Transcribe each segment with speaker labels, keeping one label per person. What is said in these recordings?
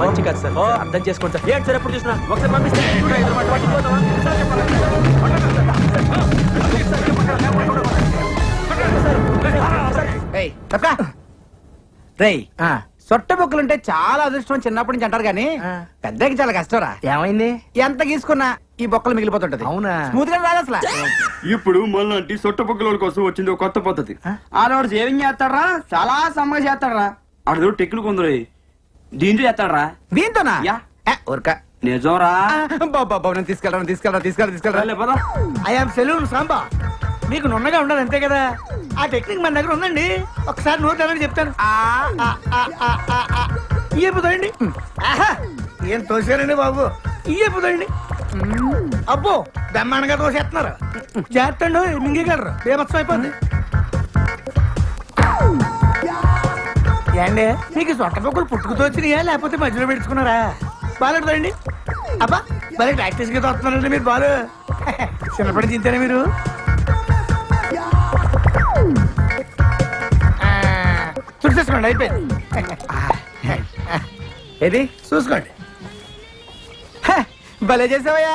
Speaker 1: మంచి కాదు sir. Sir, అర్థం చేసుకోండి సార్. ఏంటి సార్ ఎప్పుడు చూసినా? ఒకసారి పంపిస్తే.
Speaker 2: రేయ్ సొట్ట బొక్కులుంటే చాలా అదృష్టం చిన్నప్పటి నుంచి అంటారు కానీ పెద్దకి చాలా కష్టంరా.
Speaker 3: ఏమైంది?
Speaker 2: ఎంత గీసుకున్నా ఈ బొక్కలు మిగిలిపోతుంటది.
Speaker 3: అవునా?
Speaker 2: స్మూత్గా రాదు అసలు.
Speaker 4: ఇప్పుడు మళ్ళీ సొట్ట పొక్కల కోసం వచ్చింది ఒక కొత్త పద్ధతి.
Speaker 5: ఆడవాడు సేవింగ్ చేస్తాడరా చాలా సమ్మగా చేస్తాడరా.
Speaker 4: ఆడదో టెక్నిక్ ఉందిరే
Speaker 5: దీంట్లో చేస్తాడరా
Speaker 2: దీంతోనా?
Speaker 5: యా.
Speaker 2: ఏ, ఊరక.
Speaker 5: నిజంరా?
Speaker 2: బాబు, బాబు, నేను తీసుకెళ్ళరా తీసుకెళ్ళరా తీసుకెళ్ళరా తీసుకెళ్ళరా
Speaker 4: పద.
Speaker 3: I'm saloon Samba. మీకు నున్నగా ఉండాలి అంతే కదా? ఆ టెక్నిక్ మన దగ్గర ఉందండి. ఒకసారి నోట్ తెరవని చెప్తాను. ఆ, ఆ, ఆ, ఆ, ఆ, ఆ. ఈ వైపు తోయండి. ఆహా, ఏం తోసారండి బాబు? ఈ వైపు తోయండి. అబ్బో బ్రహ్మాండంగా తోసేస్తున్నారు. జాగ్రత్త అండి మింగగలరు బేమత్సం అయిపోద్ది. ఏండి? మీకు సొట్ట పొక్కులు పుట్టుకుతో వచ్చినాయా? లేకపోతే మధ్యలో పెట్టుకున్నారా బాగా తోయండి. అబ్బా భలే ప్రాక్టీస్గా తోస్తున్నారండి మీరు బాలు. చిన్నప్పటి ఇంతేనా మీరు? తుడిచేసుకోండి అయిపోయింది.
Speaker 2: ఏది?
Speaker 3: చూసుకోండి.
Speaker 2: భలే చేసావయ్యా.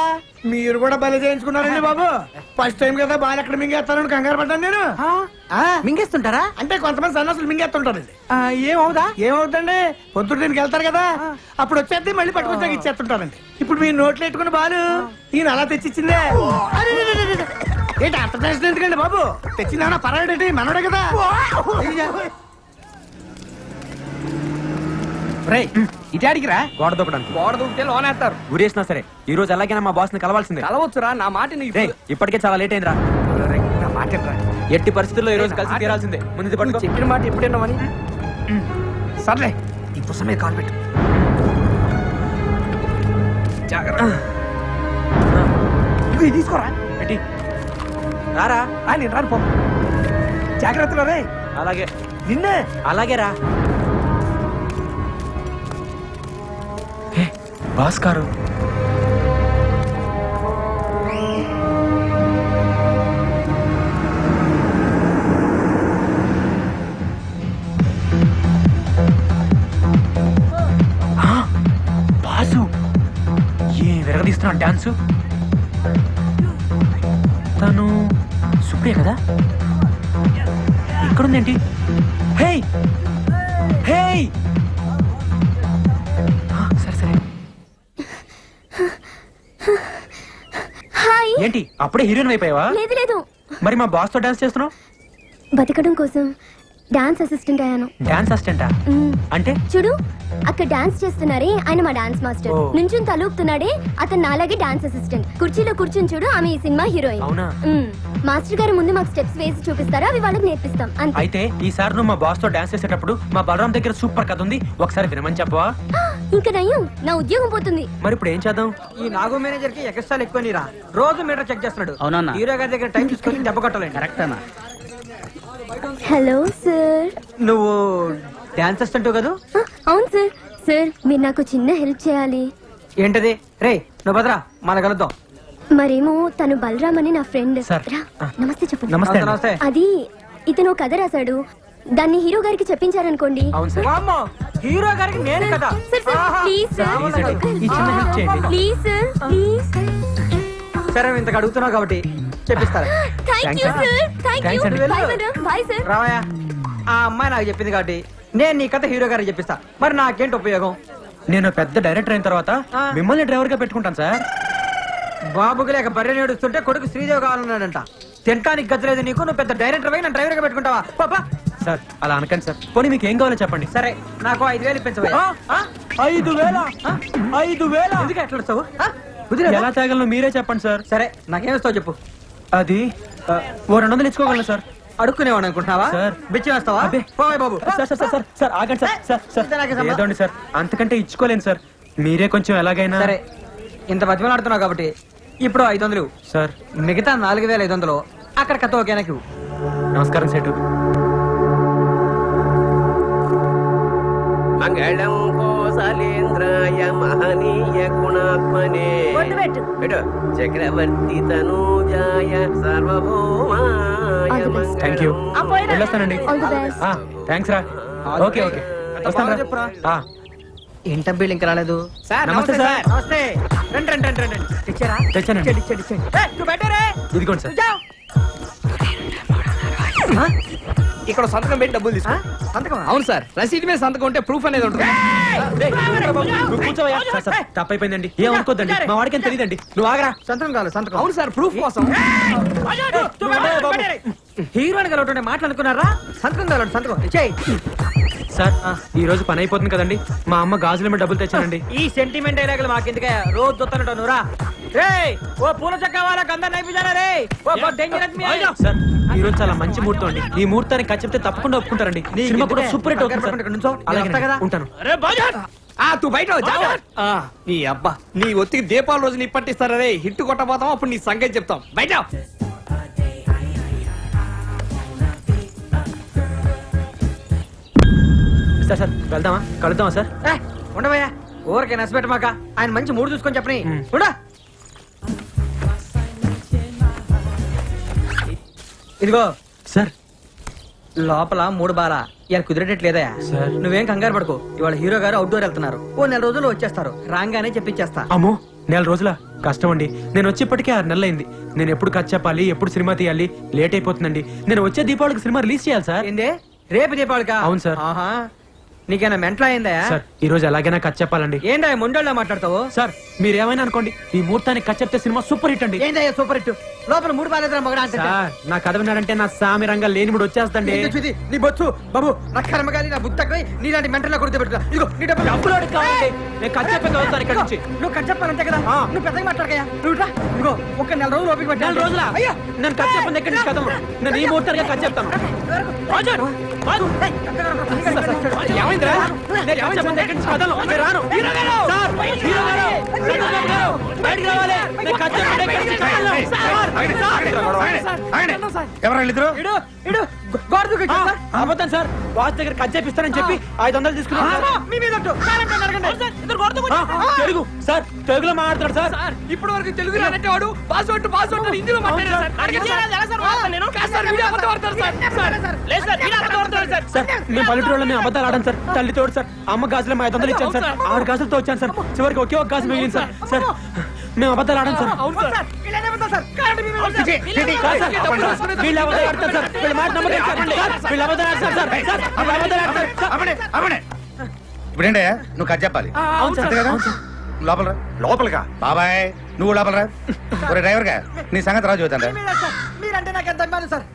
Speaker 3: మీరు కూడా భలే చేయించుకున్నారండి బాబు. ఫస్ట్ టైం కదా బాగా ఎక్కడ మింగేస్తారని కంగారు పడ్డాను నేను.
Speaker 2: మింగేస్తుంటారా?
Speaker 3: అంటే కొంతమంది సన్నాసులు మింగేస్తుంటారండి
Speaker 2: ఆ, ఏమవుదా?
Speaker 3: ఏమవుతుందండి పొద్దున్న దీనికి వెళ్తారు కదా అప్పుడు వచ్చేది మళ్ళీ పట్టుకొచ్చాక ఇచ్చేస్తుంటారండి. ఇప్పుడు మీరు నోట్లు ఎట్టుకుని బాలు ఈయన అలా తెచ్చిచ్చిందే. ఏంటి అంత టెన్షన్ ఎందుకండి బాబు? తెచ్చిందా పర్వాలేంటి మనోడే కదా.
Speaker 2: రేయ్ ఇటాడికి రా.
Speaker 1: గోడ దూకడానికి.
Speaker 5: గోడ దూకితే లోనేస్తారు.
Speaker 1: గురేసినా సరే ఈ రోజు ఎలాగైనా మా బాస్ని కలవాల్సిందే.
Speaker 5: కలవచ్చురా నా మాట
Speaker 1: ఇప్పటికే చాలా లేట్ అయిందిరా.
Speaker 3: నా మాట.
Speaker 1: ఎట్టి పరిస్థితుల్లో ఈ రోజు కలిసి తీరాల్సిందే. ముందు పట్టుకో.
Speaker 5: చెప్పిన మాట ఎప్పుడేనామని
Speaker 3: సర్లే. మీద కాల్ పెట్టు. ఇది తీసుకోరా?
Speaker 1: పెట్టి రారా?
Speaker 3: నేను రాను పో. జాగ్రత్తలో రే.
Speaker 1: అలాగే.
Speaker 3: నిన్నే.
Speaker 1: అలాగే రా. హే, విరగదీస్తున్నాడు డాన్సు? తను సుప్రియ కదా? ఇక్కడుందేంటి? హే హే సరే సరే.
Speaker 6: హాయ్.
Speaker 1: ఏంటి అప్పుడే హీరోయిన్ అయిపోయావా?
Speaker 6: లేదు లేదు.
Speaker 1: మరి మా బాస్తో డాన్స్ చేస్తున్నావు?
Speaker 6: బతకడం కోసం డాన్స్ అసిస్టెంట్ అయ్యాను.
Speaker 1: డాన్స్ అసిస్టెంటా. అంటే?
Speaker 6: చూడు అక్కడ డాన్స్ చేస్తున్నారే ఆయన మా డాన్స్ మాస్టర్. నుంచుని తలూపుతున్నాడే అతను నాలాగే డాన్స్ అసిస్టెంట్. కుర్చీలో కూర్చుని చూడు ఆమె ఈ సినిమా హీరోయిన్.
Speaker 1: అవునా?
Speaker 6: మాస్టర్ గారు ముందు మాకు స్టెప్స్ వేసి చూపిస్తారా అవి వాళ్ళకి నేర్పిస్తాం. అంతే.
Speaker 1: అయితే ఈసారి నువ్వు మా బాస్తో డాన్స్ చేసేటప్పుడు మా బలరాం దగ్గర సూపర్ కథ ఉంది ఒకసారి వినమని చెప్పవా?
Speaker 6: ఇంకా నయ్యం నా ఉద్యోగం పోతుంది.
Speaker 1: మరి ఇప్పుడు ఏం చేద్దాం?
Speaker 5: ఈ నాగో మేనేజర్కి ఎక్స్ట్రా ఎక్కువ నీరా? రోజు మీటర్ చెక్ చేస్తున్నాడు.
Speaker 3: అవునన్నా.
Speaker 5: హీరో గారి దగ్గర టైం చూసుకొని దెబ్బ కొట్టాలండి. కరెక్ట్ అన్న
Speaker 6: హలో సార్.
Speaker 5: నువ్వు డాన్స్ అసిస్టెంట్ కదా?
Speaker 6: అవును సార్. సార్ మీరు నాకు చిన్న హెల్ప్ చేయాలి.
Speaker 5: ఏంటది? రే నువ్వు భద్రా మన కలుద్దాం.
Speaker 6: మరేమో తను బలరామ్ అని నా ఫ్రెండ్. రా. నమస్తే చెప్పండి.
Speaker 1: నమస్తే
Speaker 6: అది ఇతను ఒక కథ రాశాడు. దాన్ని హీరో గారికి చెప్పించారనుకోండి.
Speaker 1: అవును సార్.
Speaker 5: వామ్మో, హీరో గారికి నేను కదా.
Speaker 6: సార్ సార్
Speaker 5: ఆహా.
Speaker 6: Please sir.
Speaker 1: ప్లీజ్ అండి. ఈ చిన్న హెల్ప్ చేయండి.
Speaker 6: Please sir please.
Speaker 5: సరే ఇంతకు అడుగుతున్నావు కాబట్టి చెప్పిస్తారా?
Speaker 6: థ్యాంక్ యూ సార్ యూ
Speaker 5: ఆ అమ్మాయి నాకు చెప్పింది కాబట్టి నేను నీ కథ హీరో గారికి చెప్పిస్తా. మరి నాకేంటి ఉపయోగం?
Speaker 1: నేను పెద్ద డైరెక్టర్ అయిన తర్వాత
Speaker 5: ఆ.
Speaker 1: మిమ్మల్ని డ్రైవర్గా పెట్టుకుంటాను సార్.
Speaker 5: బాబుకి లేక బర్రె నేడుస్తుంటే కొడుకు శ్రీదేవి కావాలన్నాడంట. తినటానికి గతిలేదు నీకు నువ్వు పెద్ద డైరెక్టర్ పోయి నన్ను డ్రైవర్గా పెట్టుకుంటావా పాపా
Speaker 1: సార్ అలా అనకండి సార్. పోనీ మీకు ఏం కావాలో చెప్పండి.
Speaker 5: సరే నాకు ఐదు వేలు ఇప్పించవయ్యా.
Speaker 1: ఐదు వేల? ఐదు వేల?
Speaker 5: ఎందుకు ఎట్లా వస్తావు?
Speaker 1: ఎలా తాగలను మీరే చెప్పండి సార్.
Speaker 5: సరే నాకేమిస్తావు చెప్పు.
Speaker 1: అది? ఓ రెండు వందలు ఇచ్చుకోగలను సార్.
Speaker 5: అడుక్కునేవాడు అనుకుంటున్నావా?
Speaker 1: సార్.
Speaker 5: బిచ్చి వేస్తావా?
Speaker 1: అబ్బే.
Speaker 5: పోయ్ బాబు.
Speaker 1: Sir sir sir sir sir ఆగండి సార్ సార్ సార్.
Speaker 5: నాకే?
Speaker 1: ఏదోండి సార్. అంతకంటే ఇచ్చుకోలేను సార్. మీరే కొంచెం ఎలాగైనా.
Speaker 5: సరే. ఇంత బతిమలాడుతున్నావు కాబట్టి ఇప్పుడు ఐదు వందలు.
Speaker 1: సార్.
Speaker 5: మిగతా నాలుగు వేల ఐదు వందలు అక్కడ కథ ఓకేనా ఇవ్వు.
Speaker 1: నమస్కారం సేటు.
Speaker 7: మంగళం కోసలేంద్రాయ మహనీయ గుణాత్మనే. చక్రవర్తి తనూజాయ సార్వభౌమాయ.
Speaker 1: థ్యాంక్ యూ వెళ్ళొస్తానండి.
Speaker 6: ఆల్ ది బెస్ట్
Speaker 1: థ్యాంక్స్ రా. Okay okay. వస్తాను రా.
Speaker 5: ఇంకా రాలేదు?
Speaker 2: సార్,
Speaker 5: నమస్తే సార్. నమస్తే. రండి రండి రండి రండి. తెచ్చారా. ఏయ్, నువ్వు బయట రే.
Speaker 1: ఇదిగోండి సార్?
Speaker 2: ఇక్కడ సంతకం పెట్టి డబ్బులు? తీసుకో.
Speaker 5: సంతకమా?
Speaker 2: అవును సార్. రసీదు మీద సంతకం ఉంటే ప్రూఫ్ అనేది ఉంటుంది.
Speaker 1: తప్పైపోయిందండి ఏం అనుకోద్దండి? మా వాడికి తెలియదండి నువ్వు ఆగరా.
Speaker 5: సంతకం కావాలి సంతకం.
Speaker 2: అవును సార్ ప్రూఫ్ కోసం.
Speaker 5: హీరోయిన్ కలవటం మాట్లాడుకున్నారా సంతకం కావాలి సంతకం. ఇచ్చేయి
Speaker 1: సార్ ఈ రోజు పని అయిపోతుంది కదండి. మా అమ్మ గాజుల మీద డబ్బులు తెచ్చానండి.
Speaker 5: ఈ సెంటిమెంట్ డైలాగులు మాకెందుకే? రోజు రే. ఓ పూల చక్క వాళ్ళ గంధ నైపుజారా రే. ఓ డెంగి రత్మి
Speaker 1: సార్ ఈ రోజు చాలా మంచి ముహూర్తం అండి. ఈ ముహూర్తానికి ఖర్చు చెప్తే తప్పకుండా ఒప్పుకుంటారండి. సినిమా కూడా సూపర్ హిట్ అవుతుంది సార్. అలాగే ఉంటాను.
Speaker 2: ఆ తూ బయట నీ అబ్బా నీ ఒత్తికి దీపావళి రోజు నీ పట్టిస్తారా రే? హిట్ కొట్టబోతాం అప్పుడు నీ సంగతి చెప్తాం. బయట
Speaker 1: సార్ సార్. వెళ్దామా? కలుద్దామా సార్?
Speaker 5: ఉండవయ్యా. ఊరికే నచ్చబెట్ట మాక ఆయన మంచి మూడు చూసుకొని చెప్పని. ఉండా. ఇదిగో.
Speaker 1: సార్.
Speaker 5: లోపల మూడు బాల. ఇలా కుదిరేటట్లేదయా
Speaker 1: సార్.
Speaker 5: నువ్వేం కంగారు పడుకో. ఇవాళ హీరో గారు అవుట్డోర్ వెళ్తున్నారు. ఓ నెల రోజుల్లో వచ్చేస్తారు. రాగానే చెప్పించేస్తా.
Speaker 1: అమ్మో నెల రోజుల? కష్టం అండి. నేను వచ్చేప్పటికే ఆరు నెలలు అయింది నేను ఎప్పుడు కట్ చెప్పాలి ఎప్పుడు సినిమా తీయాలి లేట్ అయిపోతుందండి. నేను వచ్చే దీపావళికి సినిమా రిలీజ్ చేయాలి సార్.
Speaker 5: ఏందే? రేపు దీపావళికా?
Speaker 1: అవును సార్.
Speaker 5: ఆహా. నీకేనా మెంట్లో అయిందా
Speaker 1: సార్ ఈ రోజు ఎలాగైనా కట్ చెప్పాలండి.
Speaker 5: ఏందా మొండోళ్ళ మాట్లాడతావు?
Speaker 1: సార్ మీరేమైనా అనుకోండి ఈ ముహూర్తానికి కట్ చెప్తే సినిమా సూపర్ హిట్ అండి.
Speaker 5: ఏందయ్యా సూపర్ హిట్? లోపల మూడు బాలేదురా మగడా అంటే
Speaker 1: సార్ నా కథ విన్నాడంటే నా సామి రంగా లేనిముడు వచ్చేస్తండి
Speaker 5: ఏంటి చూది? నీ బొచ్చు బాబు నా కర్మగాలి నా బుద్ధి తక్కువ నీలాంటి మెంటల్లో కొడితే పెట్టుకో ఇదిగో నీ డబ్బులు
Speaker 1: డబ్బులోడికి కావాలండి. నేను ఖర్చు చెప్పే చదువుతాను ఇక్కడ నుంచి.
Speaker 5: నువ్వు ఖర్చు చెప్పాలంతే కదా. నువ్వు పెద్దగా మాట్లాడకయ్యా నువ్వు ఇట్లా ఇదిగో ఒక నెల రోజులు ఓపిక పట్టు.
Speaker 1: నెల రోజుల
Speaker 5: అయ్యా
Speaker 1: నేను కట్ చెప్పండి ఎక్కడి నుంచి కథ నేను ఈ ముహూర్తానికి కట్ చెప్తాను రాజర్, రాజు. ఏమైందిరా? నేను కట్ చెప్పండి ఎక్కడి నుంచి కథలు. నేను రాను. సార్, హీరో గారు, చంద్రబాబు గారు, బయటికి రావాలి. నేను కట్ చెప్పండి ఎక్కడి నుంచి. సార్, సార్,
Speaker 8: ఎవరు
Speaker 5: సార్.
Speaker 1: అబద్ధం సార్. వాచ్ దగ్గర కట్ చేపిస్తానని చెప్పి ఐదు వందలు తెలుగు. సార్ తెలుగులో మాట్లాడతాడు సార్.
Speaker 2: ఇప్పటి వరకు తెలుగు వాడు పాస్వర్డ్ పాస్వర్డ్ హిందీలో
Speaker 1: మేము పల్లెటూరులో మేము అబద్ధాలు ఆడాం సార్. తల్లి తోడు సార్. అమ్మ గాజులు మా ఐదు వందలు ఇచ్చాను సార్. ఆరు గాజులతో వచ్చాను సార్. చివరికి ఒకే ఒక గాజు మిగిలింది సార్. సార్ మేము అబద్ధాలు ఆడాం సార్.
Speaker 2: అవును సార్.
Speaker 5: సార్, వీళ్ళేం చెబుతారు సార్? కావాలంటే మీ మీద ఒట్టు.
Speaker 1: కాదు సార్, వీళ్ళు అబద్ధాలు ఆడతారు సార్. వీళ్ళ మాట నమ్మకం సార్. వీళ్ళు అబద్ధాలు ఆడతారు సార్. సార్ వీళ్ళు అబద్ధాలు ఆడతారు. సార్.
Speaker 8: ఇప్పుడేంటే నువ్వు కట్ చెప్పాలి.
Speaker 1: అవును సార్.
Speaker 8: కదా. లోపల
Speaker 9: లోపలిగా
Speaker 8: బాబాయ్ నువ్వు లోపల రా. ఒరే డ్రైవర్గా నీ సంగతి రాజు చూద్దాం
Speaker 5: మీ మీద సార్. మీరంటే నాకు ఎంత అభిమానం సార్?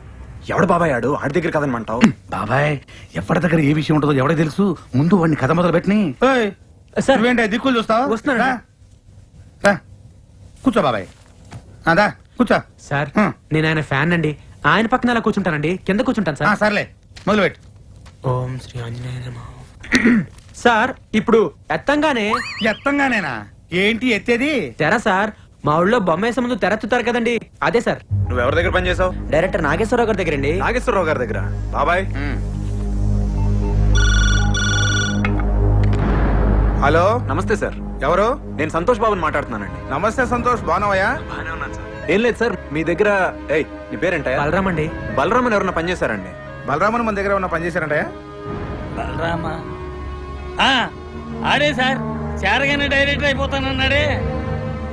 Speaker 9: ఎవడు బాబాయ్ ఆడు? ఆడి దగ్గర కదనమంటావు
Speaker 8: బాబాయ్ ఎవరి దగ్గర ఏ విషయం ఉంటుందో ఎవరికి తెలుసు? ముందు వాడిని కథ మొదలు పెట్టిని
Speaker 1: సార్.
Speaker 8: నువ్వేంటి దిక్కులు చూస్తావు?
Speaker 1: వస్తున్నాను.
Speaker 8: కూర్చో బాబాయ్. అదా కూర్చో.
Speaker 1: సార్
Speaker 8: హ్మ్.
Speaker 1: నేను ఆయన ఫ్యాన్ అండి ఆయన పక్కన అలా కూర్చుంటానండి. కింద కూర్చుంటాను
Speaker 8: ఆ,
Speaker 1: సార్
Speaker 8: సర్లే. మొదలు పెట్టు
Speaker 1: ఓం శ్రీ ఆంజనేయ నమః. సార్ ఇప్పుడు ఎత్తంగానే
Speaker 8: ఎత్తంగానేనా? ఏంటి ఎత్తేది?
Speaker 1: తెర సార్. మా ఊళ్ళో బొమ్మ వేసే ముందు తెరత్తుతారు కదండి. అదే సార్.
Speaker 9: నువ్వు ఎవరి దగ్గర పని చేసావు
Speaker 1: డైరెక్టర్ నాగేశ్వరరావు గారి దగ్గర అండి
Speaker 9: నాగేశ్వరరావు గారి దగ్గర. బాబాయ్. హలో? నమస్తే సార్.
Speaker 8: ఎవరు?
Speaker 9: నేను సంతోష్ బాబుని మాట్లాడుతున్నానండి.
Speaker 8: నమస్తే సంతోష్ బాగున్నావయ్యా?
Speaker 9: బాగానే ఉన్నాను సార్. ఏం లేదు సార్ మీ దగ్గర ఏయ్ నీ పేరేంటయ్యా?
Speaker 1: బలరామ్ అండి.
Speaker 9: బలరామన్ ఎవరన్నా పని చేశారండి?
Speaker 8: బలరామన్ మన దగ్గర ఉన్న పని చేశారంటయ్యా?
Speaker 2: బలరామా. ఆ, ఆడే సార్ చేరగానే డైరెక్టర్ అయిపోతానన్నాడే.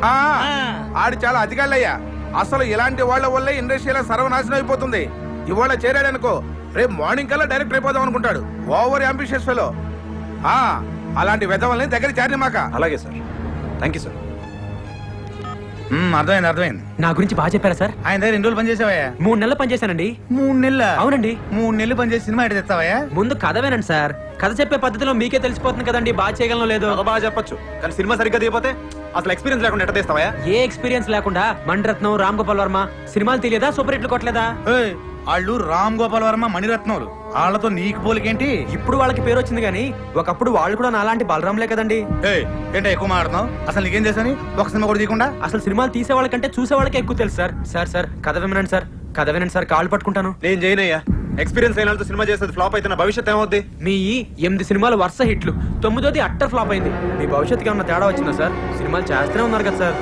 Speaker 10: ఆ,
Speaker 2: ఆ.
Speaker 10: ఆడు చాలా అధికారులయ్యా. అసలు ఇలాంటి వాళ్ళ వల్లే ఇండస్ట్రీలో సర్వనాశనం అయిపోతుంది. ఇవాళ చేరాడనుకో రేపు మార్నింగ్ కల్లా డైరెక్ట్ అయిపోదాం అనుకుంటాడు. Over ambitious fellow. ఆ. అలాంటి వెధవల్ని దగ్గర చేరనిమాక
Speaker 9: అలాగే సార్. థ్యాంక్ యూ సార్
Speaker 8: అర్థమైంది అర్థమైంది.
Speaker 1: నా గురించి బాగా చెప్పారా సార్?
Speaker 8: ఆయన దగ్గర ఎన్ని రోజులు పని చేసావయ్యా?
Speaker 1: మూడు నెలలు పనిచేశానండి
Speaker 8: మూడు నెలల?
Speaker 1: అవునండి.
Speaker 8: మూడు నెలలు పని చేసి సినిమా ఎటు తెస్తావయ్యా
Speaker 1: ముందు కథ వినండి సార్. కథ చెప్పే పద్ధతిలో మీకే తెలిసిపోతుంది కదండి బాగా చేయగలను లేదో.
Speaker 9: బాగా చెప్పొచ్చు. కానీ సినిమా సరిగ్గా దిగిపోతే అసలు ఎక్స్పీరియన్స్ లేకుండా ఎట్ట తీస్తావా
Speaker 1: ఏ ఎక్స్పీరియన్స్ లేకుండా మణిరత్నం రామ్ గోపాల్ వర్మ సినిమాలు తెలియదా సూపర్ హిట్లు కొట్టలేదా?
Speaker 8: ఏయ్, వాళ్ళు రామ్ గోపాల్ వర్మ మణిరత్నములు వాళ్ళతో నీకు పోలికేంటి?
Speaker 1: ఇప్పుడు వాళ్ళకి పేరు వచ్చింది కానీ ఒకప్పుడు వాళ్ళు కూడా నాలాంటి బలరాంలే కదండి.
Speaker 8: ఏయ్, ఏంటో ఎక్కువ మాట్లాడుతున్నావు? అసలు నీకేం చేశాని ఒక సినిమా కూడా తీయకుండా?
Speaker 1: అసలు సినిమాలు తీసే వాళ్ళకంటే చూసే వాళ్ళకే ఎక్కువ తెలుసు సార్. సార్ సార్ కథ వినండి సార్. కథ వినండి సార్. కాళ్ళు పట్టుకుంటాను.
Speaker 9: నేను చేయనయ్యా. ఎక్స్పీరియన్స్ అయిన సినిమా చేసేది ఫ్లాప్ అయితే నా భవిష్యత్ ఏమవుద్ది?
Speaker 1: మీ ఎనిమిది సినిమాలు వరుస హిట్లు. తొమ్మిదోది అట్టర్ ఫ్లాప్ అయింది. మీ భవిష్యత్తుకి ఏమన్నా తేడా వచ్చిందా సార్? సినిమాలు చేస్తూనే ఉన్నారు కదా సార్.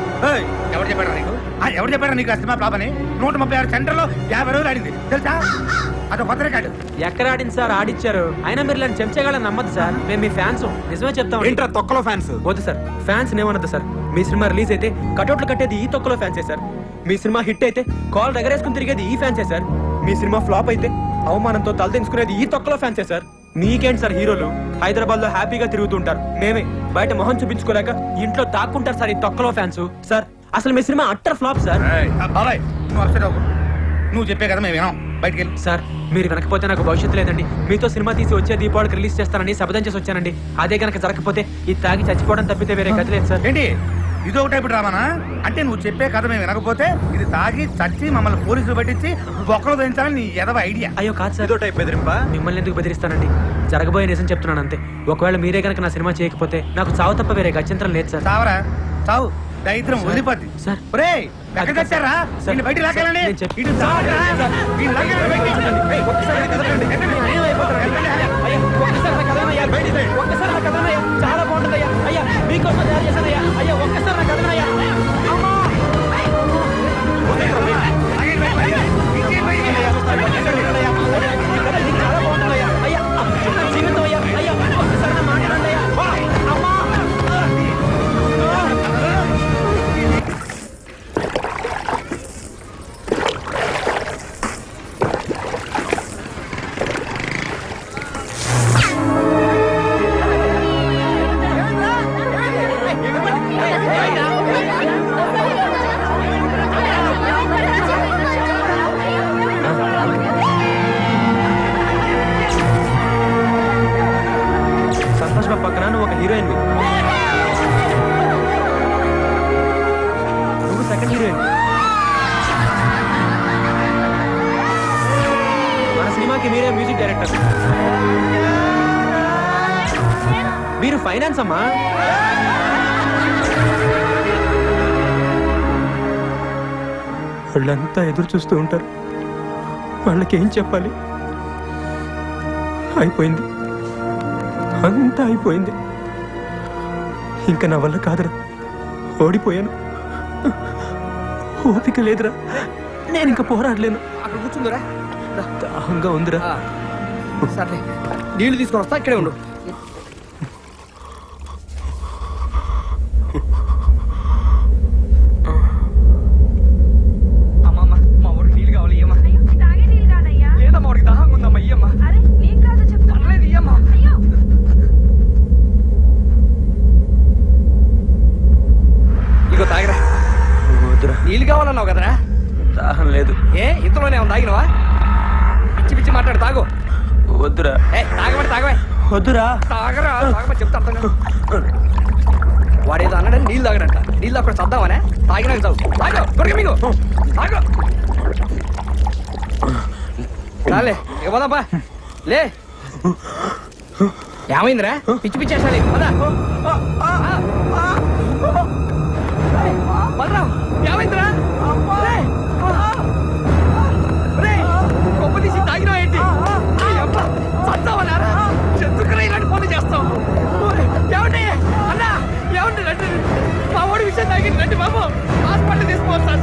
Speaker 3: ఎవరు చెప్పారా నీకు? ఎవరు చెప్పారా నీకు ఆ సినిమా ఫ్లాప్ అని? నూట ముప్పై ఆరు సెంటర్లో యాభై రోజులు ఆడింది. తెలుసా? అదో కొత్త రికార్డు.
Speaker 1: ఎక్కడ ఆడింది సార్? ఆడిచ్చారు. అయినా మీరు ఇలాంటి చెంచగాళ్ళని నమ్మదు సార్. మేము మీ ఫ్యాన్స్ నిజమే చెప్తాం
Speaker 9: ఏంట్రా తొక్కలో ఫ్యాన్స్
Speaker 1: వద్దు సార్. ఫ్యాన్స్ ఏమన్నది సార్. మీ సినిమా రిలీజ్ అయితే కటౌట్లు కట్టేది ఈ తొక్కలో ఫ్యాన్సే సార్. మీ సినిమా హిట్ అయితే కాల్ దగ్గరేసుకుని తిరిగేది ఈ ఫ్యాన్సే సార్. మీ సినిమా ఫ్లాప్ అయితే అవమానంతో తలదించుకునేది ఈ తొక్కలో ఫ్యాన్సే సార్. మీకేంటి సార్ హీరోలు? హైదరాబాద్లో హ్యాపీగా తిరుగుతుంటారు. మేమే. బయట మొహం చూపించుకోలేక ఇంట్లో దాక్కుంటారు సార్ ఈ తొక్కలో ఫ్యాన్స్. సార్ అసలు మీ సినిమా అట్టర్ ఫ్లాప్ సార్?
Speaker 3: బాబాయ్ నువ్వు అప్సెట్ అవ్వకు. నువ్వు చెప్పే కదా మేము వినాం బయటికి వెళ్ళి.
Speaker 1: సార్ మీరు వెనకపోతే నాకు భవిష్యత్తు లేదండి. మీతో సినిమా తీసి వచ్చే దీపావళికి రిలీజ్ చేస్తానని శపథం చేసి వచ్చానండి. అదే కనుక జరగకపోతే ఇది తాగి చచ్చిపోవడం తప్పితే వేరే గతి లేదు సార్.
Speaker 3: ఏంటి? ఇది ఒక టైపు డ్రామానా అంటే నువ్వు చెప్పే కథ మేము వినకపోతే ఇది తాగి చచ్చి మమ్మల్ని పోలీసులు పట్టించి బొక్కలు పెంచాలని నీ ఎదవ ఐడియా
Speaker 1: అయ్యో కాదు సార్
Speaker 9: ఏదో టైప్ బెదిరింపా
Speaker 1: మిమ్మల్ని ఎందుకు బెదిరిస్తానండి జరగబోయే నిజం చెప్తున్నాను అంతే ఒకవేళ మీరే కనుక నా సినిమా చేయకపోతే నాకు చావు తప్ప వేరే గత్యంతరం లేదు సార్
Speaker 3: చావరా చావు దరిద్రం వదిలిపోద్ది
Speaker 1: సార్.
Speaker 3: ఒరేయ్ ఎక్కడ తెచ్చారా. వీళ్ళు బయట లాగాలండి
Speaker 1: నేను చెప్-
Speaker 3: ఇటు చావరా? వీళ్ళు ఒక్కసారి కదలండి.
Speaker 1: అయ్యా, ఒక్కసారి. ఒక్కసారి చాలా బాగుంటుంది అయ్యా అయ్యా మీకోసం తయారు చేశాను సినిమాకి మీరే మ్యూజిక్ డైరెక్టర్. మీరు ఫైనాన్స్ అమ్మా. వాళ్ళంతా ఎదురు చూస్తూ ఉంటారు. వాళ్ళకి ఏం చెప్పాలి? అయిపోయింది. అంతా అయిపోయింది. ఇంకా నా వల్ల కాదురా. ఓడిపోయాను. ఓపిక లేదురా. నేను ఇంకా పోరాడలేను.
Speaker 2: అక్కడ కూర్చుందిరా.
Speaker 1: దాహంగా ఉందిరా.
Speaker 2: సరే నీళ్ళు తీసుకొని వస్తా ఇక్కడే ఉండు. నీళ్ళు నీళ్ళు కావాలన్నావు కదరా?
Speaker 1: దాహం లేదు.
Speaker 2: ఏ ఇంతలోనే ఉంది తాగినవా? మాట్లాడు తాగు.
Speaker 1: వద్దురా.
Speaker 2: తాగబడి తాగవే.
Speaker 1: వద్దురా.
Speaker 2: తాగరా తాగమని చెప్తా అర్థం. వాడేదో అన్నాడని నీళ్ళు తాగడంట. నీళ్ళు అక్కడ చద్దామనే తాగినాక చావు తాగు త్వరగా మీకు. తాగు. రాలే ఇక పోదాంపా లే. ఏమైందిరా? పిచ్చి పిచ్చి వేసాలి. పదా. బలరాం ఏమైందిరా? చేస్తావు? ఏమండి? అన్న ఏమండి? రండి మా ఓడి విషయం తాగింది రండి బాబు. హాస్పిటల్ తీసుకోవాలి సార్.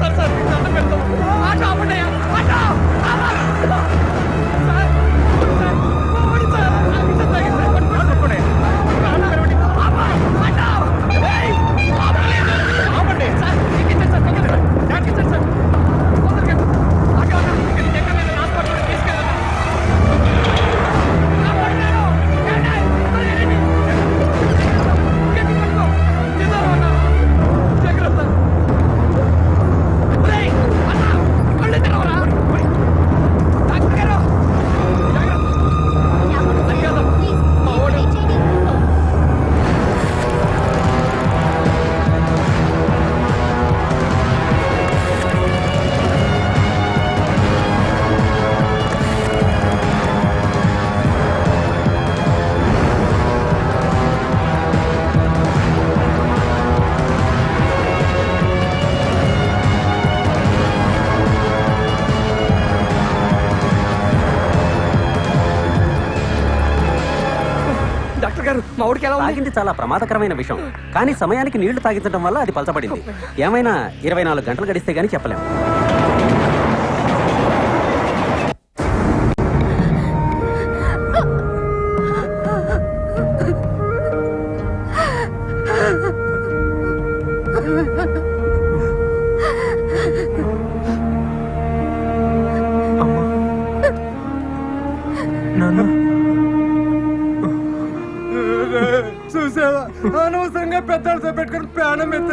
Speaker 2: గారు మా ఎలా ఉంది?
Speaker 7: తాగింది చాలా ప్రమాదకరమైన విషయం. కానీ సమయానికి నీళ్ళు తాగించడం వల్ల అది పలచబడింది. ఏమైనా ఇరవై నాలుగు గంటలు గడిస్తే గానీ చెప్పలేం.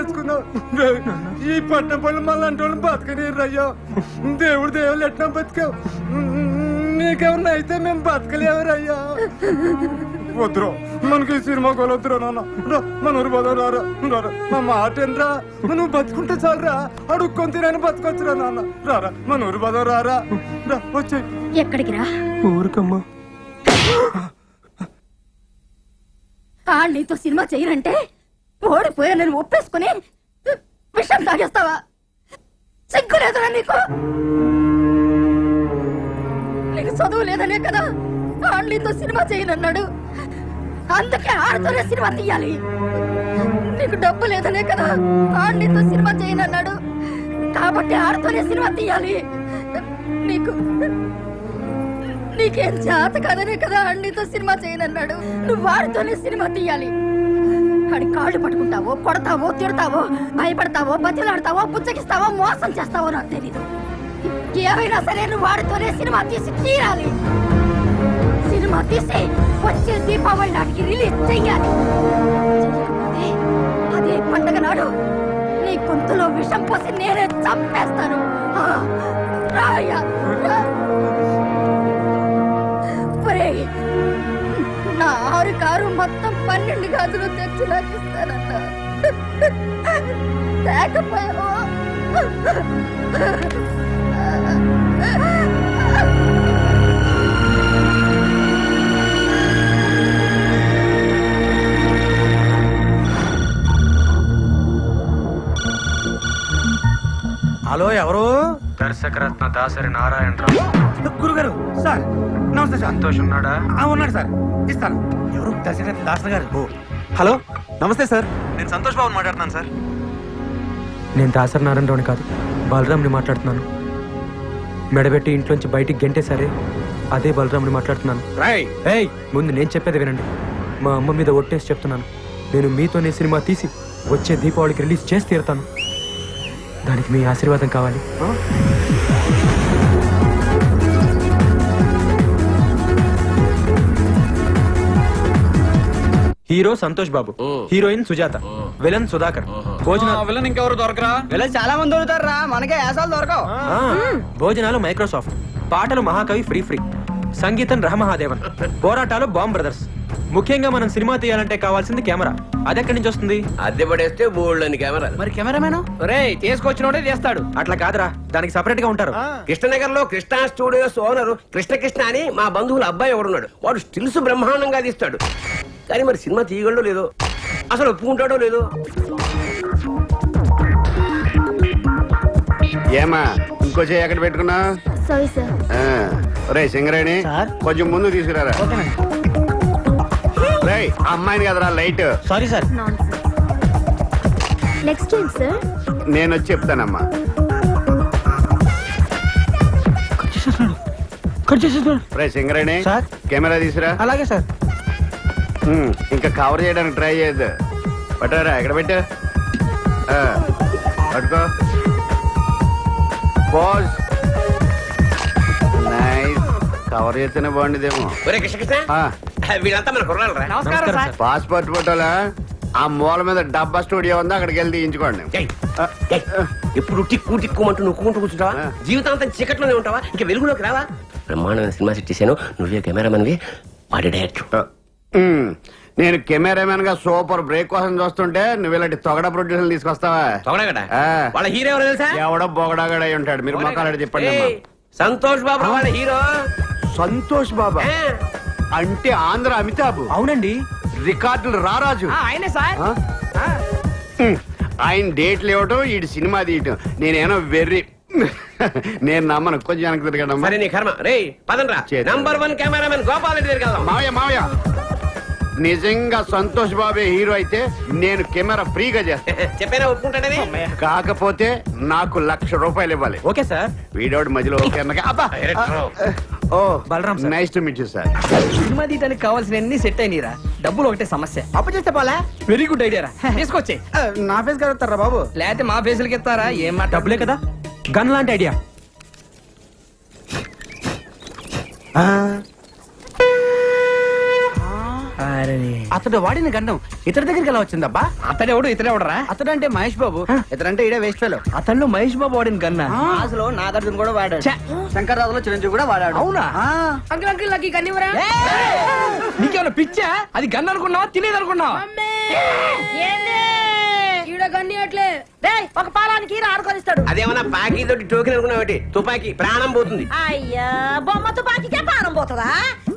Speaker 11: ఎత్తేసుకున్నావు ఈ పట్ట పళ్ళు మళ్ళీ అంటే వాళ్ళు బతకని రయ్యో దేవుడు దేవుళ్ళు ఎట్లా బతికావు? నీకేమన్నా అయితే మేము బతకలేవరయ్యా. వద్దురా మనకి సినిమా కొలొద్దురా నాన్న. రా మన ఊరు పోదాం రారా రారా మా మాట ఏంట్రా? నువ్వు బతుకుంటే చాలరా. అడుక్కొని తినని బతకొచ్చురా నాన్న. రారా మన ఊరు పోదాం రారా రా. వచ్చే
Speaker 12: ఎక్కడికి రా?
Speaker 1: ఊరికమ్మా.
Speaker 12: నీతో సినిమా చేయనంటే ఓడిపోయా నేను ఒప్పేసుకుని విషయం తాగేస్తావా? సిగ్గు లేదురా నీకు? నీకు చదువు లేదనే కదా ఆన్లీతో సినిమా చేయనన్నాడు. అందుకే ఆడతోనే సినిమా తీయాలి. నీకు డబ్బు లేదనే కదా ఆన్లీతో సినిమా చేయనన్నాడు. కాబట్టి ఆడతోనే సినిమా తీయాలి. నీకు నీకేం చేత కదనే కదా అన్నితో సినిమా చేయనన్నాడు. నువ్వు వాడితోనే సినిమా తీయాలి. వాడి కాళ్ళు పట్టుకుంటావో కొడతావో తిడతావో భయపడతావో బతిలాడతావో బుచ్చగిస్తావో మోసం చేస్తావో నాకు తెలీదు. ఏమైనా సరే నువ్వు వాడితోనే సినిమా తీసి తీరాలి. సినిమా తీసి వచ్చే దీపావళి నాటికి రిలీజ్ చెయ్యాలి. అదే పండగ నాడు నీ గొంతులో విషం పోసి నేనే చంపేస్తాను. రాయ నా ఆరు కారు మొత్తం పన్నెండు గాజులు తెచ్చి నాకు ఇస్తానన్న లేకపోయావా?
Speaker 8: హలో ఎవరు?
Speaker 1: దర్శకరత్న దాసరి నారాయణరావు.
Speaker 8: గురుగారు సార్ నమస్తే సార్.
Speaker 1: సంతోష్ ఉన్నాడా?
Speaker 8: ఆ, ఉన్నాడు సార్. ఇస్తాను. ఎవరు? దశరథ దాసర్ గారు.
Speaker 9: హలో నమస్తే సార్. నేను సంతోష్ బాబు మాట్లాడుతున్నాను సార్.
Speaker 1: నేను దాసరి నారాయణరావుని కాదు బలరాంని మాట్లాడుతున్నాను. మెడబెట్టి ఇంట్లోంచి బయటికి గెంటే సరే అదే బలరాంని మాట్లాడుతున్నాను. ఏయ్ ముందు నేను చెప్పేది వినండి. మా అమ్మ మీద ఒట్టేసి చెప్తున్నాను. నేను మీతోనే సినిమా తీసి వచ్చే దీపావళికి రిలీజ్ చేసి తీరుతాను. దానికి మీ ఆశీర్వాదం కావాలి? Hero Santosh Babu heroine Sujatha villain Sudhakar భోజనాలు
Speaker 2: విలన్ ఇంకెవరు దొరకరా? విలన్ చాలా మంది దొరుకుతారు రా మనకే యాసాలు దొరకవు.
Speaker 1: భోజనాలు మైక్రోసాఫ్ట్ పాటలు మహాకవి ఫ్రీ ఫ్రీ సంగీతం రహమహాదేవన్ పోరాటాలు బాంబ్ బ్రదర్స్. ముఖ్యంగా మనం సినిమా తీయాలంటే కావాల్సింది కెమెరా. అది ఎక్కడి నుంచి వస్తుంది?
Speaker 7: అద్దె పడేస్తే బోల్డ్ అని కెమెరా.
Speaker 8: మరి కెమెరామెన్?
Speaker 2: రే తీసుకొచ్చినోడే చేస్తాడు
Speaker 1: అట్లా కాదురా దానికి సపరేట్గా ఉంటారు.
Speaker 7: కృష్ణనగర్లో కృష్ణ స్టూడియోస్ ఓనర్ కృష్ణ కృష్ణ అని మా బంధువుల అబ్బాయి ఎవడున్నాడు వాడు స్టిల్స్ బ్రహ్మాండంగా తీస్తాడు. కానీ మరి సినిమా తీయగలడో లేదో? అసలు ఒప్పుకుంటాడో లేదో?
Speaker 13: ఏమా ఇంకో చేయి ఎక్కడ పెట్టుకున్నా
Speaker 12: సారీ సార్
Speaker 13: రే సింగరేణి కొంచెం ముందు తీసుకురారా? అమ్మాయిని కదరా లైట్.
Speaker 8: Sorry sir.
Speaker 12: నెక్స్ట్ ఏంటి సార్?
Speaker 13: నేను వచ్చి చెప్తానమ్మా.
Speaker 8: కట్ చేసేస్తున్నాడు.
Speaker 13: రే సింగరేణి
Speaker 8: సార్?
Speaker 13: కెమెరా తీసురా.
Speaker 8: అలాగే సార్.
Speaker 13: ఉమ్, ఇంకా కవర్ చేయడానికి ట్రై చేయొద్దు. పట్టారా ఎక్కడ పెట్టా? ఆ, పట్టుకో. పోజ్ నైస్ కవర్ చేస్తేనే బాగుండేదేమో.
Speaker 7: ఒరే కృష్ణ కృష్ణ
Speaker 13: ఆ,
Speaker 7: వీళ్ళంతా మన కుర్రాలు రా.
Speaker 2: నమస్కారం సార్.
Speaker 13: పాస్పోర్ట్ ఫోటోలా? ఆ మూల మీద డబ్బా స్టూడియో ఉంది? అక్కడికి వెళ్ళి తీయించుకోండి.
Speaker 7: ఏయ్,
Speaker 13: ఆ,
Speaker 7: ఏయ్, ఎప్పుడు టిక్కు టిక్కుమంటూ నొక్కుంటూ కూర్చుంటావా. జీవితాంతం చీకట్లోనే ఉంటావా? ఇంకా వెలుగులోకి రావా? బ్రహ్మాండమైన సినిమా సెట్ చేశాను. నువ్వే కెమెరామన్వి వాడి డైరెక్టర్.
Speaker 13: ఉమ్, నేను కెమెరామెన్గా సూపర్ బ్రేక్ కోసం చూస్తుంటే నువ్వు ఇలాంటి తొగడ ప్రొడ్యూసర్ తీసుకొస్తావా?
Speaker 7: తొగడగడ
Speaker 13: ఆ.
Speaker 7: వాళ్ళ హీరో ఎవరో తెలుసా?
Speaker 13: ఎవడో బొగడాగడై ఉంటాడు. మీరు మొక్కలాడి చెప్పండి అమ్మా.
Speaker 7: సంతోష్ బాబు వాళ్ళ హీరో.
Speaker 13: సంతోష్ బాబా? అంటే ఆంధ్ర అమితాబ్.
Speaker 1: అవునండి.
Speaker 13: రికార్డులు రారాజు
Speaker 2: ఆయనే సార్.
Speaker 13: ఆ? ఆయన డేట్లు ఇవ్వటం ఈ సినిమా తీయటం. నేనేమో వెర్రి. నేను నమ్మను. కొంచెం వెనక్కి తిరగడమ్మా
Speaker 7: సరే నీ కర్మ. రే పదండ్రా.
Speaker 13: చేద్దాం.
Speaker 7: Number one cameraman Gopal Reddy దగ్గరికి వెళ్దాం.
Speaker 13: మావయ్య మావయ్య. నిజంగా సంతోష్ బాబే హీరో అయితే నేను కెమెరా ఫ్రీగా చేస్తాను
Speaker 7: ఒప్పుకుంటాడని
Speaker 13: కాకపోతే నాకు లక్ష రూపాయలు ఇవ్వాలి.
Speaker 1: Okay sir.
Speaker 13: వీడోడు మధ్యలో ఓకే అన్నాక అబ్బా! ఓ
Speaker 1: Balaram sir.
Speaker 13: Nice to meet you sir
Speaker 2: cinema తీయడానికి కావాల్సిన అన్ని సెట్ అయినరా. డబ్బులు ఒకటే సమస్య.
Speaker 5: అప్పు చేస్తే పోలే?
Speaker 2: వెరీ గుడ్ ఐడియా రా. తీసుకొచ్చే.
Speaker 5: నా ఫేస్ కలుగుతారా బాబు?
Speaker 2: లేకపోతే మా ఫేసులకి ఇస్తారా? ఏం మాట?
Speaker 1: డబ్బులే కదా. గన్ లాంటి ఐడియా
Speaker 5: అతడు వాడిన గండం ఇతడి దగ్గరికి ఎలా వచ్చిందబ్బా?
Speaker 2: అతడెవడు? ఇతడెవడరా?
Speaker 5: అతడు అంటే మహేష్ బాబు. ఇతడంటే ఇడే వేస్ట్ ఫెలో.
Speaker 2: అతను మహేష్ బాబు వాడిన గన్నా.
Speaker 5: అసలు నాగార్జున కూడా వాడాడు! శంకర్రాజులో చిరంజీవి కూడా వాడాడు.
Speaker 2: అవునా?
Speaker 14: అంకుల్ అంకుల్ నాకు
Speaker 2: నీకేమైనా పిచ్చా? అది గన్ అనుకున్నావా తినేది అనుకున్నావా
Speaker 14: ఏంది? ఈడ గన్ని అట్లే డేయ్ ఒక పాలానికి ఆడుకొనిస్తాడు.
Speaker 7: అదేమన్నా పాకీ తోటి టోకెన్ అనుకున్నావు తుపాకీ ప్రాణం పోతుంది.
Speaker 14: అయ్యా బొమ్మ తుపాకీకే పానం పోతుందా?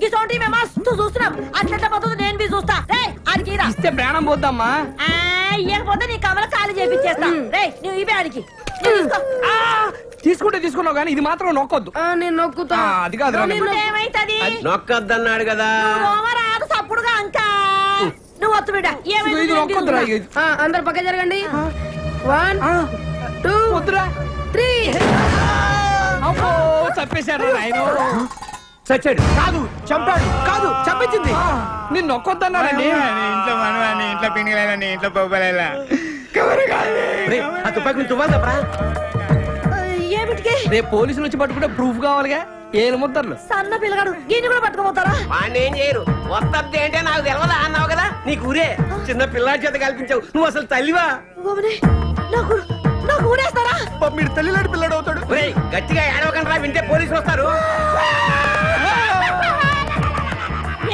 Speaker 14: ఇటువంటి మేము మస్తు చూస్తున్నాం. అట్లెట్ల పోతుంది నేను బి చూస్తా. రేయ్ ఆడికి రా
Speaker 2: ఇస్తే ప్రాణం పోద్దమ్మా.
Speaker 14: ఆ, ఇయ్యకపోతే నీ కమల ఖాళీ చేపించేస్తా. రేయ్ నువ్వు ఇవే ఆడికి. నువ్వు తీసుకో.
Speaker 2: ఆ, తీసుకుంటే తీసుకున్నావు కానీ ఇది మాత్రం నొక్కొద్దు.
Speaker 14: నేను నొక్కుతా.
Speaker 2: ఆ, అది.
Speaker 14: ఇప్పుడు ఏమైతది
Speaker 7: నొక్కద్దన్నాడు కదా.
Speaker 14: రాదు సప్పుడుగా అంకా నువ్వు వత్తు బిడ్డ.
Speaker 2: ఇది.
Speaker 14: అందరు పక్క జరగండి. One two three.
Speaker 2: అమ్మో చంపేశాడు ఆయన.
Speaker 1: చచ్చాడు
Speaker 5: కాదు చంపాడు. కాదు చంపించింది.
Speaker 2: నిన్ను నొక్కొద్దన్నారండి
Speaker 3: ఇంట్లో మనవాణి ఇంట్లో పిండిలేదని ఇంట్లో పొబ్బలేలా
Speaker 1: రే, ఆ తుపాకి నుంచి తువ్వాలి తప్పరా
Speaker 14: ఏమిటికి
Speaker 2: రేపు పోలీసులు వచ్చి పట్టుకుంటే ప్రూఫ్ కావాలిగా? ఏలు ముద్దర్లు.
Speaker 14: సన్న పిల్లగాడు గిన్నె కూడా పట్టుకోపోతారా
Speaker 7: వాడిని ఏం చేయరు. వస్తద్ది అంటే నాకు తెలియదా అన్నావు కదా? నీకు ఊరే. చిన్న పిల్లాడి చేత కల్పించావు. నువ్వు అసలు తల్లివా?
Speaker 14: నాకు నాకు ఊడేస్తారా
Speaker 5: మీరు తల్లిలాంటి పిల్లడు అవుతాడు.
Speaker 7: ఒరేయ్, గట్టిగా ఏడవకండి రా వింటే పోలీసులు వస్తారు.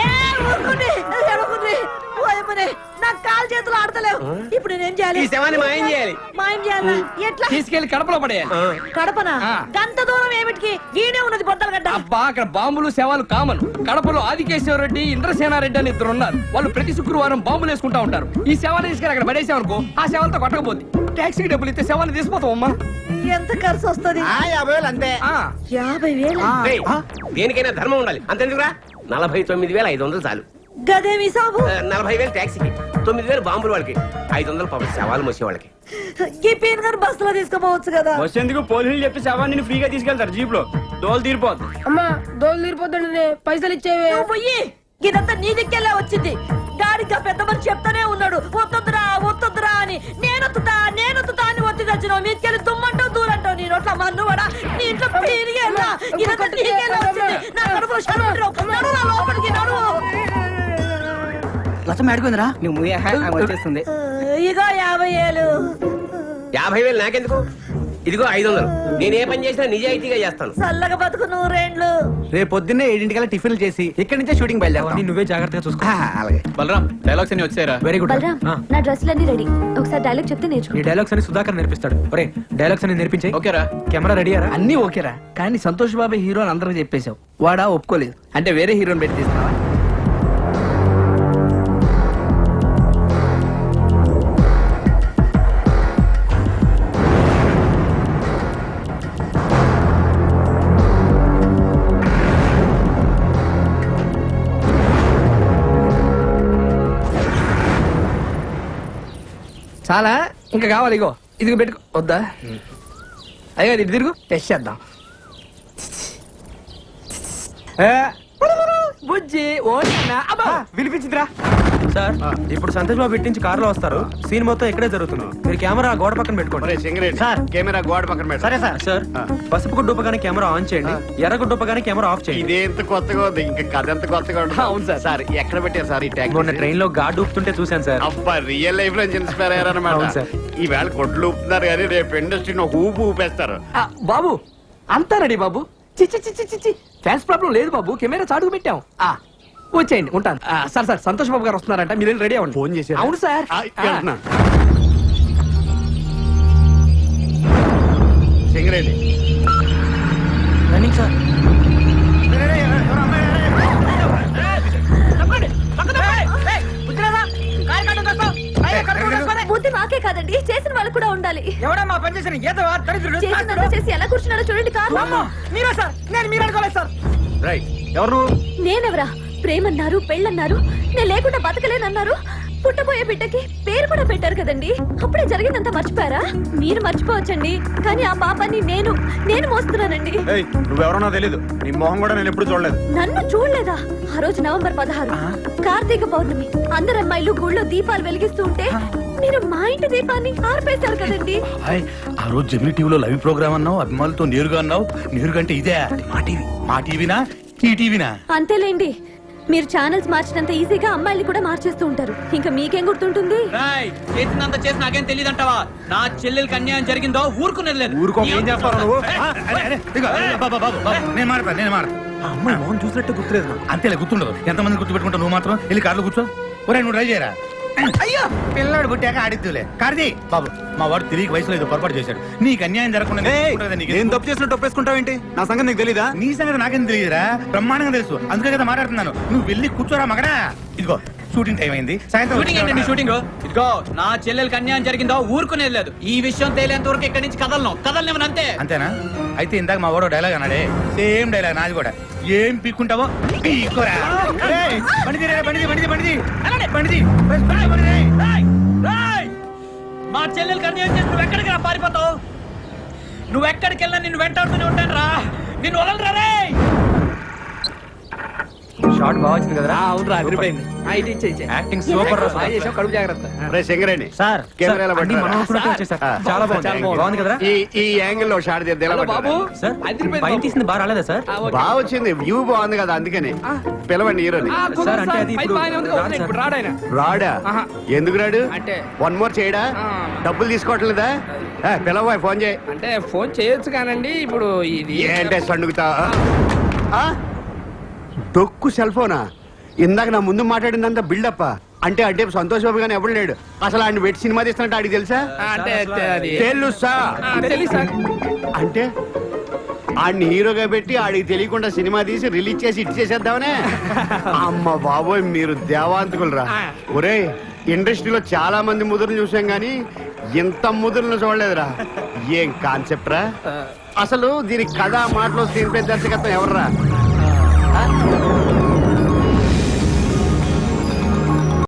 Speaker 14: ఏ ఊరుకోండి ఎడవకుండ్రి. ఓయమ్మనే, నాకు కాలు చేతులు ఆడతలేవు. ఇప్పుడు నేనేం చేయాలి?
Speaker 7: ఈ శవాన్ని మాయం చేయాలి.
Speaker 14: మాయం చేయాలా? ఎట్లా?
Speaker 2: తీసుకెళ్ళి కడపలో పడేయాలి.
Speaker 14: కడపనా. గంత దూరం ఏమిటికి? ఈడే ఉన్నది బొద్దల గడ్డ.
Speaker 2: అబ్బా అక్కడ బాంబులు శవాలు కామన్. కడపలో ఆదికేశ్వరరెడ్డి ఇంద్రసేనారెడ్డి అని ఇద్దరు ఉన్నారు. వాళ్ళు ప్రతి శుక్రవారం బాంబులు వేసుకుంటా ఉంటారు. ఈ శవాన్ని తీసుకెళ్ళి అక్కడ పడేసామనుకో ఆ శవాలతో కొట్టకపోద్ది. ట్యాక్సీకి డబ్బులు ఇస్తే శవాన్ని తీసిపోతాం అమ్మా.
Speaker 14: ఎంత ఖర్చు వస్తది?
Speaker 5: ఆ, యాభై వేలు అంతే.
Speaker 2: ఆ,
Speaker 14: యాభై వేలు?
Speaker 7: దేనికైనా ధర్మం ఉండాలి. అంతెందుకురా? నలభై తొమ్మిది వేల ఐదు వందలు చాలు.
Speaker 14: గదేమి సాబు?
Speaker 7: నలభై వేలు ట్యాక్సీకి తొమ్మిది వేలు బాంబులు వాళ్ళకి ఐదు వందలు పాపం శవాలు మోసే వాళ్ళకి
Speaker 14: ఈ పీన్ గారు బస్సులో తీసుకుపోవచ్చు కదా.
Speaker 9: వచ్చేందుకు పోలీసులు చెప్పి శవాన్ని ఫ్రీగా తీసుకెళ్తారు జీప్లో దోలు తీరిపోద్ది.
Speaker 14: అమ్మా దోలు తీరిపోతుండే పైసలు ఇచ్చేవే. పోయి ఇదంతా నీ దిక్కెళ్ళే వచ్చింది? గాడిగా పెద్ద మనిషి చెప్తానే ఉన్నాడు. వద్దొద్దురా వద్దొద్దురా అని. నేనొత్తుతా నేనొత్తుతా అని ఒత్తి తెచ్చినావు మీకెళ్ళి దుమ్మంటావు దూరంటావు. నీ నోట్ల మన్ను కూడా నీ ఇంట్లో పీరిగేలా ఇదంతా నీకెళ్ళే వచ్చింది? నా కడుపులో షర్రు నడు నా లోపలికి నడు
Speaker 2: నువ్వు ఆమె వచ్చేస్తుంది.
Speaker 14: ఇగో యాభై ఏళ్ళు
Speaker 7: యాభై వేలు నాకెందుకు? ఇదిగో ఐదు వందలు నేను ఏ పని చేసినా నిజాయితీగా చేస్తాను.
Speaker 14: చల్లగా బతుకు నూరేండ్లు.
Speaker 5: రేపు పొద్దున్నే ఏడింటికల్లా టిఫిన్లు చేసి ఇక్కడి నుంచే షూటింగ్
Speaker 1: అవన్నీ
Speaker 5: బయలుదేరాం
Speaker 1: నువ్వే జాగ్రత్తగా చూసుకో.
Speaker 5: అలాగే.
Speaker 9: బలరాం డైలాగ్స్ అన్ని వచ్చారా
Speaker 1: వెరీ గుడ్
Speaker 15: బలరాం నా డ్రెస్సులన్నీ రెడీ. ఒకసారి డైలాగ్ చెప్తే
Speaker 1: నీ
Speaker 15: నేర్చుకో
Speaker 1: డైలాగ్స్ అని సుధాకర్ నేర్పిస్తాడు. ఒరే డైలాగ్స్ అని నేర్పించే
Speaker 9: ఓకేరా.
Speaker 1: కెమెరా రెడీయారా?
Speaker 2: అన్నీ ఓకేరా. కానీ సంతోష్ బాబు హీరో అని అందరికి చెప్పేశావు. వాడా ఒప్పుకోలేదు. అంటే వేరే హీరోని పెట్టి తీస్తావా చాలా? ఇంకా కావాలి ఇగో. ఇదిగో పెట్టుకో. వద్దా? అయ్యో ఇది తిరుగు. టెస్ట్ చేద్దాం బుజ్జి ఓ నాన్న, అబ్బా.
Speaker 1: వినిపించిందిరా. సార్. ఇప్పుడు సంతోష్ బాబు ఇట్టించి కారులో వస్తారు. సీన్ మొత్తం ఇక్కడే జరుగుతుంది. మీరు కెమెరా గోడ పక్కన పెట్టుకోండి.
Speaker 5: సార్.
Speaker 13: కెమెరా గోడ పక్కన పెట్టు.
Speaker 5: సరే సార్.
Speaker 1: సార్ పసుపు గుడ్డు ఉపగానే కెమెరా ఆన్ చేయండి. ఎర్ర గుడ్డు ఉపగానే కెమెరా ఆఫ్ చేయండి.
Speaker 13: ఇదే ఎంత కొత్తగా ఉంది? ఇంకా కథ ఎంత కొత్తగా ఉంటుంది.
Speaker 2: అవును సార్.
Speaker 13: సార్ ఎక్కడ పెట్టారు సార్ ఈ ట్యాగ్
Speaker 1: మొన్న ట్రైన్లో గాడ్ ఊపుతుంటే చూశాను సార్.
Speaker 13: అబ్బా రియల్ లైఫ్లో ఇన్స్పైర్ అయ్యారనమాట
Speaker 1: అవును సార్.
Speaker 13: ఈవేళ కొట్లు ఊపుతున్నారు కానీ రేపు ఇండస్ట్రీని ఒక ఊపు ఊపేస్తారు.
Speaker 2: బాబు అంతా రెడీ బాబు. చిచ్చి చిచ్చి చిచ్చి ఫ్యాన్స్ ప్రాబ్లం లేదు బాబు. కెమెరా చాటుకు పెట్టాం. ఆ, వచ్చేయండి ఉంటాను. ఆ, సార్ సార్ సంతోష్ బాబు గారు వస్తున్నారంట. మీరు రెడీ అవ్వండి.
Speaker 13: ఫోన్ చేశారా?
Speaker 2: అవును సార్.
Speaker 13: ఆ, వెళ్తున్నా. Singareni
Speaker 1: running sir.
Speaker 15: మాకే కాదండి చేసిన వాళ్ళు కూడా ఉండాలి.
Speaker 2: ఎవడా మా పని చేసిన ఏదవా దరిద్రుడు
Speaker 15: చేసినంత చేసి ఎలా కూర్చున్నాడో చూడండి కాదు
Speaker 2: మీరా సార్? నేను మీరు అనుకోలేదు సార్.
Speaker 9: రైట్ ఎవరు
Speaker 15: నేనెవరా? ప్రేమన్నారు పెళ్ళన్నారు నేను లేకుండా బతకలేనన్నారు. పుట్టబోయే బిడ్డకి పేరు కూడా పెట్టారు కదండి. అప్పుడే జరిగిందంతా మర్చిపోయారా? మీరు మర్చిపోవచ్చండి. కానీ ఆ పాపాన్ని నేను నేను మోస్తున్నానండి.
Speaker 9: ఏయ్ నువ్వెవరో తెలీదు. నీ మొహం కూడా నేను ఎప్పుడు చూడలేదు.
Speaker 15: నన్ను చూడలేదా? ఆ రోజు నవంబర్ పదహారు. కార్తీక పౌర్ణమి. అందరు అమ్మాయిలు గుళ్ళో దీపాలు వెలిగిస్తూ ఉంటే మీరు మా ఇంటి దీపాన్ని ఆర్పేశారు కదండి.
Speaker 8: ఆ రోజు జమినీ టీవీలో లైవ్ ప్రోగ్రామ్ అన్నావు అభిమానులతో నేరుగా అన్నావు. నేరుగా అంటే ఇదే మా టీవీ. మా టీవీనా? ఈ టీవీనా?
Speaker 15: అంతేలేండి. మీరు ఛానల్స్ మార్చినంత ఈజీగా అమ్మాయిలు కూడా మార్చేస్తూ ఉంటారు. ఇంకా మీకేం గుర్తుంటుంది?
Speaker 2: చేసినంత చేసి నాకేం తెలియదు అంటావా నా చెల్లెలకి అన్యాయం జరిగిందో ఊరుకునేది లేదు.
Speaker 9: ఊరుకో ఏం చేస్తావు నువ్వు?
Speaker 8: అరే, అరే, ఇదిగో, బాబు, బాబు, బాబు, నేను మాడతా నేను మాడతా
Speaker 1: ఆ అమ్మాయి మొహం చూసినట్టు గుర్తులేదు
Speaker 8: అంతేలే గుర్తుండదు. ఎంతమంది గుర్తుపెట్టుకుంటావు నువ్వు మాత్రం? వెళ్ళి కార్లో కూర్చో. ఒరే నువ్వు డ్రైవ్ చేయరా? అయ్యో! పిల్లాడు పుట్టాక ఆడిద్దులే. కార్ది! బాబు మా వాడు తిరిగి వయసులో ఏదో పొరపాటు చేశాడు. నీకు అన్యాయం జరగకుండా
Speaker 9: ఏయ్,
Speaker 8: నీకు
Speaker 9: నేను తప్పు చేసినట్టు ఒప్పేసుకుంటావేంటి నా సంగతి నీకు తెలీదా?
Speaker 8: నీ సంగతి నాకేం తెలియదురా బ్రహ్మాండంగా తెలుసు. అందుకే కదా మాట్లాడుతున్నాను. నువ్వు వెళ్ళి కూర్చోరా మగడా ఇదిగో. షూటింగ్ టైం అయింది. సాయంత్రం
Speaker 2: షూటింగ్ ఏంటండి షూటింగ్ ఇదిగో నా చెల్లెలకి అన్యాయం జరిగిందో ఊరుకునేది లేదు. ఈ విషయం తేలేంత వరకు ఇక్కడి నుంచి కదలను? కదలనివ్వను అంతే.
Speaker 8: అంతేనా? అయితే ఇందాక మా వాడు డైలాగ్ అన్నాడే. సేమ్ డైలాగ్ నాది కూడా. ఏం పీక్కుంటావో పీక్కోరా. ఏయ్, బండిది రే, బండిది బండిది బండిది. బండిది!
Speaker 2: మా చెల్లెలకి అన్యాయం చేసి నువ్వు ఎక్కడికి రా పారిపోతావు? నువ్వు ఎక్కడికి వెళ్ళినా నిన్ను వెంటాడుతూనే ఉంటాను రా నిన్ను వదలరా రే
Speaker 1: షార్ట్ బాగా వచ్చింది కదా
Speaker 2: అవును రా అదిరిపోయింది
Speaker 1: యాక్టింగ్ సూపర్ రా
Speaker 2: బాగా చేసావు కడుపు జాగ్రత్త.
Speaker 13: రే సింగరేణి
Speaker 1: సార్
Speaker 13: కెమెరా ఎలా
Speaker 1: సార్, అన్ని
Speaker 13: పట్టుకురా?
Speaker 1: మనం అనుకున్నట్టు వచ్చాయి సార్. చాలా బాగుంది. బాగుంది. కదరా?
Speaker 13: ఈ ఈ యాంగిల్లో షాట్ తీద్దాం ఎలా
Speaker 2: బాబు?
Speaker 1: సార్
Speaker 2: అదిరిపోయింది బాబు.
Speaker 1: తీసింది బాగా రాలేదా సార్.
Speaker 13: బాగా వచ్చింది. వ్యూ బాగుంది కదా అందుకని. పిలవండి హీరోని.
Speaker 1: సార్, అంటే. అది ఇప్పుడు
Speaker 2: రాడాయన
Speaker 13: రాడా. ఎందుకు రాడు?
Speaker 2: అంటే
Speaker 13: వన్ మోర్ చేయడా. డబ్బులు తీసుకోవట్లేదా ఏ, పిలవబోయ్ ఫోన్ చేయి.
Speaker 2: అంటే ఫోన్ చేయొచ్చు కానండి ఇప్పుడు ఇది
Speaker 13: ఏంటే సండుగుతా ఆ? డొక్కు సెల్ ఫోనా? ఇందాక నా ముందు మాట్లాడిందంతా బిల్డప్ అంటే అంటే సంతోష్ బాబు గానీ ఎవడు లేడు. అసలు ఆయన వెట్టి సినిమా తీస్తున్నట్టు ఆడికి తెలుసా?
Speaker 2: అంటే అది.
Speaker 13: తెలుసా? అంటే ఆడిని హీరోగా పెట్టి ఆడికి తెలియకుండా సినిమా తీసి రిలీజ్ చేసి ఇట్ చేసేద్దామనే? అమ్మ బాబోయ్ మీరు దేవాంతకులరా. ఒరే ఇండస్ట్రీలో చాలా మంది ముదురులు చూసాం గానీ ఇంత ముదురులను చూడలేదురా. ఏం కాన్సెప్ట్ రా అసలు దీని కథ మాటలు స్క్రీన్ ప్లే దర్శకత్వం ఎవర్రా?